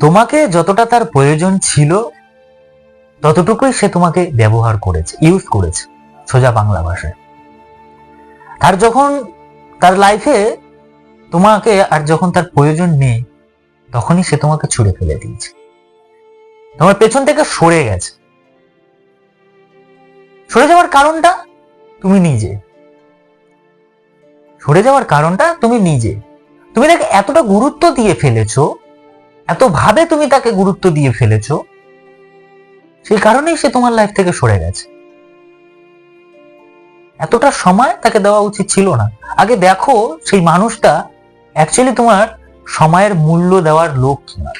তোমাকে যতটা তার প্রয়োজন ছিল, ততটুকুই সে তোমাকে ব্যবহার করেছে ইউজ করেছে সোজা বাংলা ভাষায়। তার যখন তার লাইফে তোমাকে আর যখন তার প্রয়োজন নেই, তখনই সে তোমাকে ছুড়ে ফেলে দিয়েছে। তোমার পেছন থেকে সরে গেছে। সরে যাওয়ার কারণটা তুমি নিজে। সরে যাওয়ার কারণটা তুমি নিজে। তুমি তাকে এতটা গুরুত্ব দিয়ে ফেলেছো এত ভাবে তুমি তাকে গুরুত্ব দিয়ে ফেলেছো, সেই কারণেই সে তোমার লাইফ থেকে সরে গেছে। এতটা সময় তাকে দেওয়া উচিত ছিল না। আগে দেখো, সেই মানুষটা অ্যাকচুয়ালি তোমার সময়ের মূল্য দেওয়ার লোক কিনা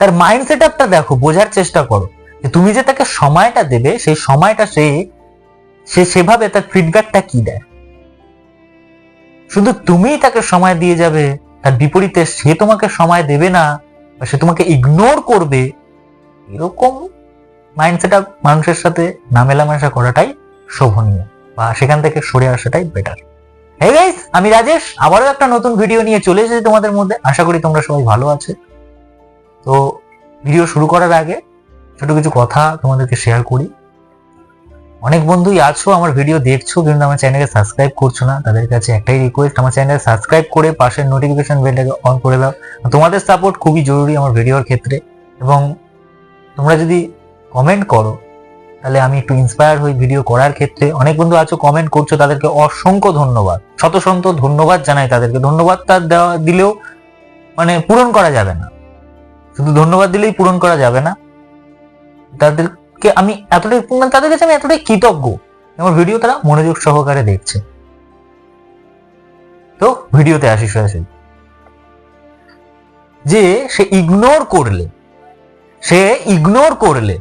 তার মাইন্ড সেট আপটা দেখো, বোঝার চেষ্টা করো যে তুমি যে তাকে সময়টা দেবে, সেই সময়টা সে সে সেভাবে তার ফিডব্যাকটা কি দেয়? শুধু তুমিই তাকে সময় দিয়ে যাবে। তার বিপরীতে সে তোমাকে সময় দেবে না বা সে তোমাকে ইগনোর করবে, এরকম মাইন্ডসেট আপ মানুষের সাথে না মেলামেশা করাটাই শোভনীয় বা সেখান থেকে সরে আসাটাই বেটার হে গাইস আমি রাজেশ, আবারও একটা নতুন ভিডিও নিয়ে চলে এসেছি তোমাদের মধ্যে। আশা করি তোমরা সবাই ভালো আছে। তো ভিডিও শুরু করার আগে ছোট কিছু কথা তোমাদেরকে শেয়ার করি। অনেক বন্ধুই আছো, আমার ভিডিও দেখছ, কিন্তু আমার চ্যানেলকে সাবস্ক্রাইব করছ না, তাদের কাছে একটাই রিকোয়েস্ট আমার চ্যানেল সাবস্ক্রাইব করে পাশের নোটিফিকেশন বেলটাকে অন করে দাও। তোমাদের সাপোর্ট খুবই জরুরি আমার ভিডিওর ক্ষেত্রে। এবং তোমরা যদি কমেন্ট করো, তাহলে আমি একটু ইন্সপায়ার হই ভিডিও করার ক্ষেত্রে। অনেক বন্ধু আছো কমেন্ট করছ, তাদেরকে অসংখ্য ধন্যবাদ। শত শত ধন্যবাদ জানাই তাদেরকে। ধন্যবাদ তার দেওয়া, দিলেও মানে পূরণ করা যাবে না। শুধু ধন্যবাদ দিলেই পূরণ করা যাবে না। তাদেরকে আমি এতটাই মানে তাদের কাছে আমি এতটাই কৃতজ্ঞ। আমার ভিডিও তারা মনোযোগ সহকারে দেখছে। তো ভিডিওতে আসি সরাসরি যে সে ইগনোর করলে, সে ইগনোর করলে,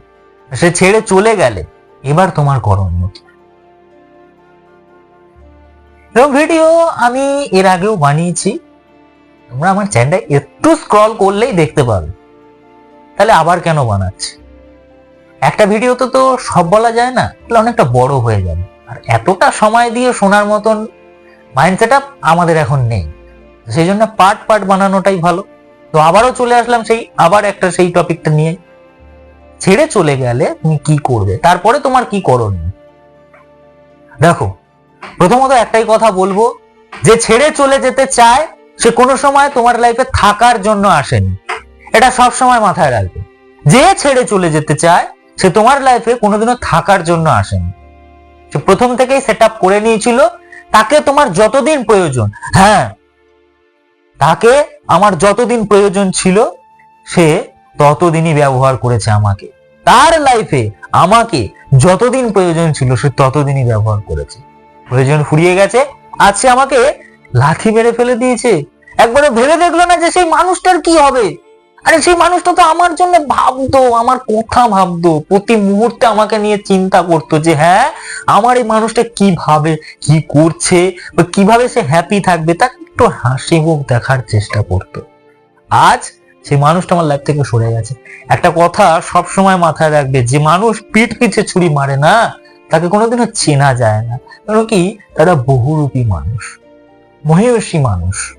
সে ছেড়ে চলে গেলে, এবার তোমার করণীয়। কি? ভিডিও আমি এর আগেও বানিয়েছি। তোমরা আমার চ্যানেলটা একটু স্ক্রল করলেই দেখতে পাবে। তাহলে আবার কেন বানাচ্ছি? একটা ভিডিওতে তো সব বলা যায় না, তাহলে অনেকটা বড় হয়ে যাবে। আর এতটা সময় দিয়ে শোনার মতন মাইন্ডসেট আপ আমাদের এখন নেই। সেই জন্য পার্ট পার্ট বানানোটাই ভালো। তো আবারও চলে আসলাম সেই, আবার একটা সেই টপিকটা নিয়ে। ছেড়ে চলে গেলে তুমি কি করবে? তারপরে তোমার কি করণীয়? দেখো, প্রথমত একটাই কথা বলব, যে ছেড়ে চলে যেতে চায়, সে কোনো সময় তোমার লাইফে থাকার জন্য আসেনি। এটা সব সময় মাথায় রাখবে। যে ছেড়ে চলে যেতে চায় সে তোমার লাইফে কোনোদিনও থাকার জন্য আসেনি। সে প্রথম থেকেই সেট করে নিয়েছিল, তাকে তোমার যতদিন প্রয়োজন হ্যাঁ তাকে আমার যতদিন প্রয়োজন ছিল, সে ততদিনই ব্যবহার করেছে আমাকে। তার লাইফে আমাকে যতদিন প্রয়োজন ছিল, সে ততদিনই ব্যবহার করেছে। প্রয়োজন ফুরিয়ে গেছে, আজ সে আমাকে লাথি মেরে ফেলে দিয়েছে। একবারে ভেবে দেখল না যে সেই মানুষটার কি হবে। আরে সেই মানুষটা তো আমার জন্য ভাবতো, আমার কথা ভাবতো। প্রতি মুহূর্তে আমাকে নিয়ে চিন্তা করতো যে হ্যাঁ আমার এই মানুষটা কি ভাবে কি করছে বা কীভাবে সে হ্যাপি থাকবে তাকে একটু হাসি মুখ দেখার চেষ্টা করতো। আজ সেই মানুষটা আমার লাইফ থেকে সরে গেছে। একটা কথা সব সময় মাথায় রাখবে, যে মানুষ পিঠ পিছে ছুরি মারে না, তাকে কোনোদিনও চেনা যায় না। কারণ কি, তারা বহুরূপী মানুষ, মহিষী মানুষ।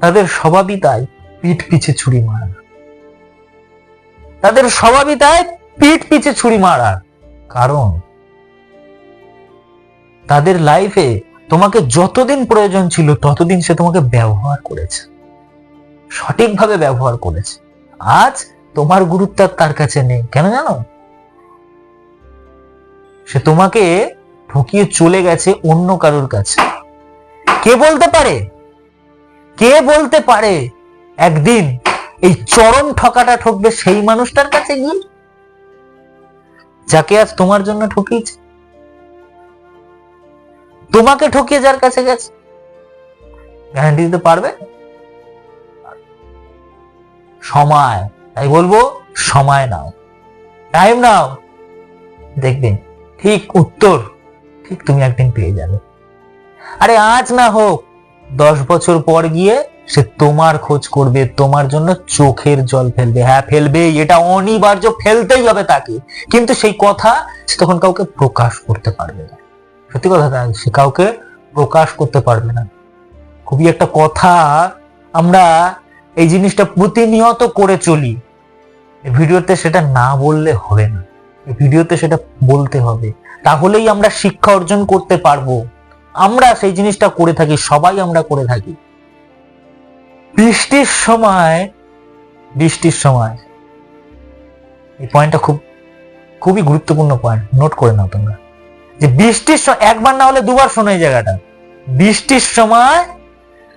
তাদের স্বভাবই তাই। পিঠ পিছে ছুরি মারা তাদের স্বভাবই তাই পিঠ পিছে ছুরি মারা কারণ তাদের লাইফে তোমাকে যতদিন প্রয়োজন ছিল ততদিন সে তোমাকে ব্যবহার করেছে। সঠিকভাবে ব্যবহার করেছে। আজ তোমার গুরুত্ব তার কাছে নেই। কেন জানো? সে তোমাকে ঠকিয়ে চলে গেছে অন্য কারোর কাছে। কে বলতে পারে? কে বলতে পারে? একদিন এই চরম ঠকাটা ঠকবে সেই মানুষটার কাছে গিয়ে? যাকে আজ তোমার জন্য ঠকিয়েছে। তোমাকে ঠকিয়ে যার কাছে গেছে। গ্যারান্টি দিতে পারবে? সময়। তাই বলব, সময় নাও। টাইম নাও। দেখবে, ঠিক উত্তর, ঠিক তুমি একদিন পেয়ে যাবে। আরে আজ না হোক দশ বছর পর গিয়ে সে তোমার খোঁজ করবে, তোমার জন্য চোখের জল ফেলবে। হ্যাঁ ফেলবে, এটা অনিবার্য, ফেলতেই হবে তাকে। কিন্তু সেই কথা সে তখন কাউকে প্রকাশ করতে পারবে না। সত্যি কথা তাই সে কাউকে প্রকাশ করতে পারবে না। খুবই একটা কথা আমরা এই জিনিসটা প্রতিনিয়ত করে চলি। ভিডিওতে সেটা না বললে হবে না। ভিডিওতে সেটা বলতে হবে। তাহলেই আমরা শিক্ষা অর্জন করতে পারব। আমরা সেই জিনিসটা করে থাকি, সবাই আমরা করে থাকি। বৃষ্টির সময় বৃষ্টির সময়, এই পয়েন্টটা খুব, খুবই গুরুত্বপূর্ণ পয়েন্ট নোট করে নাও তোমরা। যে বৃষ্টির একবার না হলে দুবার শোনো এই জায়গাটা। বৃষ্টির সময়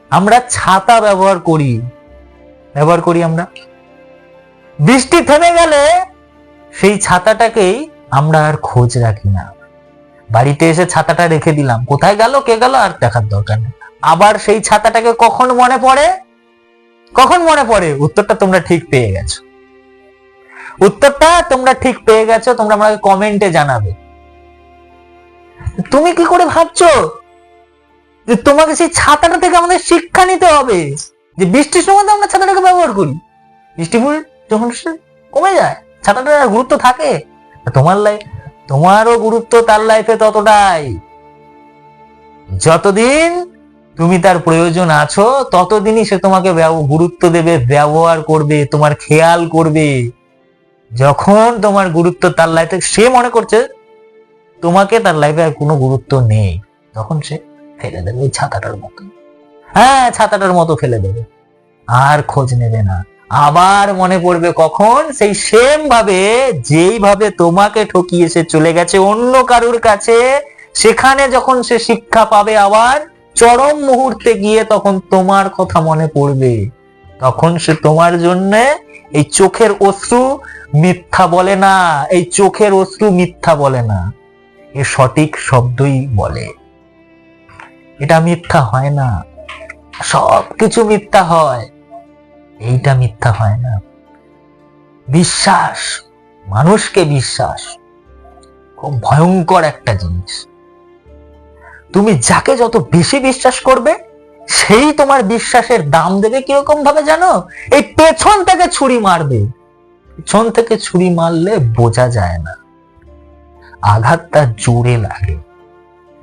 আমরা ছাতা ব্যবহার করি। ব্যবহার করি আমরা। বৃষ্টি থেমে গেলে সেই ছাতাটাকেই আমরা আর খোঁজ রাখি না। বাড়িতে এসে ছাতাটা রেখে দিলাম। কোথায় গেল, কে গেল আর দেখার দরকার নেই। আবার সেই ছাতাটাকে কখন মনে পড়ে? কখন মনে পড়ে? উত্তরটা তোমরা ঠিক পেয়ে গেছো। উত্তরটা তোমরা ঠিক পেয়ে গেছো, তোমরা আমাকে কমেন্টে জানাবে। তুমি কি করে ভাবছ যে তোমাকে সেই ছাতাটা থেকে আমাদের শিক্ষা নিতে হবে? যে বৃষ্টির সময় আমরা ছাতাটাকে ব্যবহার করি। বৃষ্টি পড়ে যখন কমে যায়, ছাতাটার আর গুরুত্ব থাকে? তোমার লাইফ তোমারও গুরুত্ব তার লাইফে ততটাই। যতদিন তুমি তার প্রয়োজন আছো, ততদিনই সে তোমাকে গুরুত্ব দেবে, ব্যবহার করবে, তোমার খেয়াল করবে। যখন তোমার গুরুত্ব তার লাইফে সে মনে করছে, তোমাকে তার লাইফে আর কোনো গুরুত্ব নেই, তখন সে ফেলে দেবে ওই ছাতাটার মতো। হ্যাঁ ছাতাটার মতো ফেলে দেবে। আর খোঁজ নেবে না। আবার মনে পড়বে কখন? সেই সেম ভাবে যেইভাবে তোমাকে ঠকিয়ে সে চলে গেছে অন্য কারুর কাছে, সেখানে যখন সে শিক্ষা পাবে আবার, চরম মুহূর্তে গিয়ে তখন তোমার কথা মনে পড়বে। তখন সে তোমার জন্য এই চোখের অশ্রু মিথ্যা বলে না, এই চোখের অশ্রু মিথ্যা বলে না। এ সঠিক শব্দই বলে। এটা মিথ্যা হয় না। সব কিছু মিথ্যা হয়। এইটা মিথ্যা হয় না। বিশ্বাস, মানুষকে বিশ্বাস, খুব ভয়ঙ্কর একটা জিনিস। তুমি যাকে যত বেশি বিশ্বাস করবে, সেই তোমার বিশ্বাসের দাম দেবে কীরকম ভাবে জানো? এই পেছন থেকে ছুরি মারবে। পেছন থেকে ছুরি মারলে বোঝা যায় না। আঘাতটা জোরে লাগে।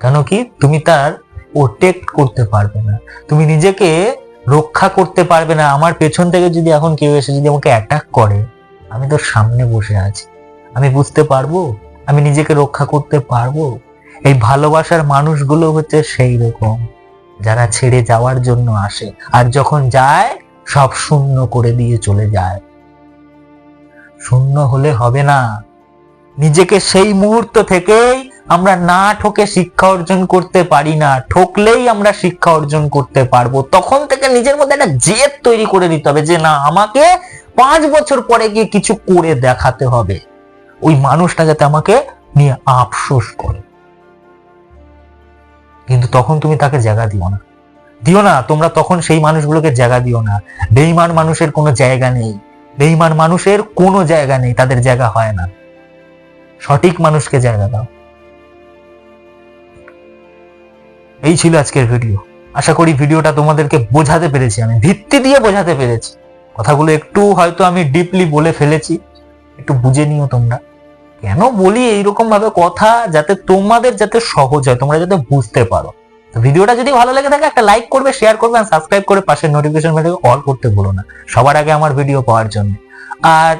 কেন কি? তুমি তার প্রোটেক্ট করতে পারবে না। তুমি নিজেকে রক্ষা করতে পারবে না। আমার পেছন থেকে যদি এখন কেউ এসে যদি আমাকে অ্যাটাক করে, আমি তোর সামনে বসে আছি। আমি বুঝতে পারব? আমি নিজেকে রক্ষা করতে পারব? এই ভালোবাসার মানুষগুলো হচ্ছে সেই রকম, যারা ছেড়ে যাওয়ার জন্য আসে আর যখন যায়, সব শূন্য করে দিয়ে চলে যায়। শূন্য হলে হবে না। নিজেকে সেই মুহূর্ত থেকেই আমরা না ঠকে শিক্ষা অর্জন করতে পারি না, ঠকলেই আমরা শিক্ষা অর্জন করতে পারব। তখন থেকে নিজের মধ্যে একটা জেদ তৈরি করে দিতে হবে যে, না, আমাকে পাঁচ বছর পরে গিয়ে কিছু করে দেখাতে হবে। ওই মানুষটা যাতে আমাকে নিয়ে আফসোস করে। কিন্তু তখন তুমি তাকে জায়গা দিও না। দিও না, তোমরা তখন সেই মানুষগুলোকে জায়গা দিও না। বেইমান মানুষের কোনো জায়গা নেই। বেইমান মানুষের কোনো জায়গা নেই, তাদের জায়গা হয় না। সঠিক মানুষকে জায়গা দাও। এই ছিল আজকের ভিডিও আশা করি ভিডিওটা তোমাদেরকে বোঝাতে পেরেছি, আমি ভিত্তি দিয়ে বোঝাতে পেরেছি। কথাগুলো একটু হয়তো আমি ডিপলি বলে ফেলেছি, একটু বুঝে নিও তোমরা। কেন বলি এইরকম ভাবে কথা যাতে তোমাদের যাতে সহজ হয়, তোমরা যাতে বুঝতে পারো। ভিডিওটা যদি ভালো লেগে থাকে, একটা লাইক করবে শেয়ার করবে আর সাবস্ক্রাইব করে পাশের নোটিফিকেশন বেলটাকে অল করতে ভুলো না, সবার আগে আমার ভিডিও পাওয়ার জন্য। আর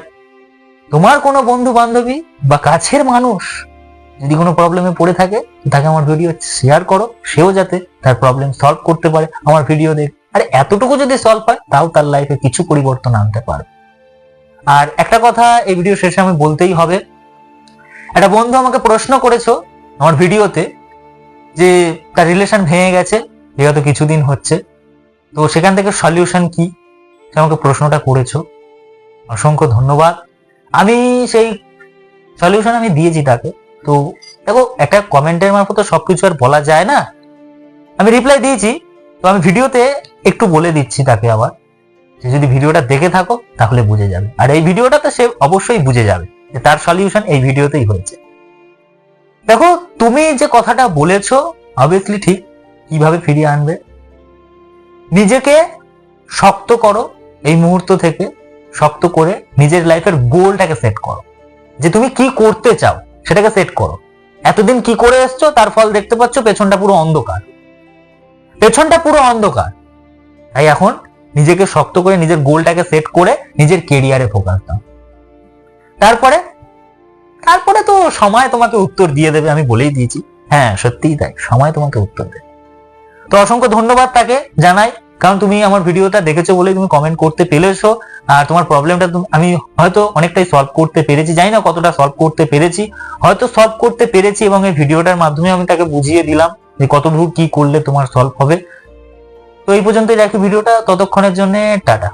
তোমার কোনো বন্ধু বান্ধবী বা কাছের মানুষ যদি কোনো প্রবলেমে পড়ে থাকে, তাকে আমার ভিডিও শেয়ার করো, সেও যাতে তার প্রবলেম সলভ করতে পারে আমার ভিডিও দেখ আর, এতটুকু যদি সলভ হয়, তাও তার লাইফে কিছু পরিবর্তন আনতে পারবে। আর একটা কথা এই ভিডিও শেষে আমি বলতেই হবে, একটা বন্ধু আমাকে প্রশ্ন করেছ আমার ভিডিওতে যে তার রিলেশন ভেঙে গেছে বিগত কিছুদিন হচ্ছে, তো সেখান থেকে সলিউশন কি? আমাকে প্রশ্নটা করেছ। অসংখ্য ধন্যবাদ। আমি সেই সলিউশন আমি দিয়েছি তাকে। তো দেখো, একটা কমেন্টের মারফত সবকিছু আর বলা যায় না। আমি রিপ্লাই দিয়েছি, তো আমি ভিডিওতে একটু বলে দিচ্ছি তাকে আবার। যে যদি ভিডিওটা দেখে থাকো, তাহলে বুঝে যাবে। আর এই ভিডিওটা তো সে অবশ্যই বুঝে যাবে যে তার সলিউশন এই ভিডিওতেই হয়েছে। দেখো, তুমি যে কথাটা বলেছ অবভিয়াসলি ঠিক, কীভাবে ফিরিয়ে আনবে? নিজেকে শক্ত করো এই মুহূর্ত থেকে, শক্ত করে নিজের লাইফের গোলটাকে সেট করো। যে তুমি কি করতে চাও সেটাকে সেট করো। এতদিন কি করে এসছো? তার ফল দেখতে পাচ্ছ, পেছনটা পুরো অন্ধকার। পেছনটা পুরো অন্ধকার। তাই এখন নিজেকে শক্ত করে, নিজের গোলটাকে সেট করে নিজের কেরিয়ারে ফোকাস দাও। তারপরে তারপরে তো সময় তোমাকে উত্তর দিয়ে দেবে, আমি বলেই দিয়েছি। হ্যাঁ সত্যিই তাই, সময় তোমাকে উত্তর দেবে। তো অসংখ্য ধন্যবাদ তাকে জানাই। কারণ তুমি আমার ভিডিওটা দেখেছ বলে তুমি কমেন্ট করতে পেরেছ। আর তোমার প্রবলেমটা আমি হয়তো অনেকটাই সলভ করতে পেরেছি, জানি না কতটা সলভ করতে পেরেছি। হয়তো সলভ করতে পেরেছি এবং এই ভিডিওটার মাধ্যমে আমি তাকে বুঝিয়ে দিলাম যে কত দূর কি করলে তোমার সলভ হবে। তো এই পর্যন্তই রাখি ভিডিওটা, ততক্ষণের জন্য টাটা।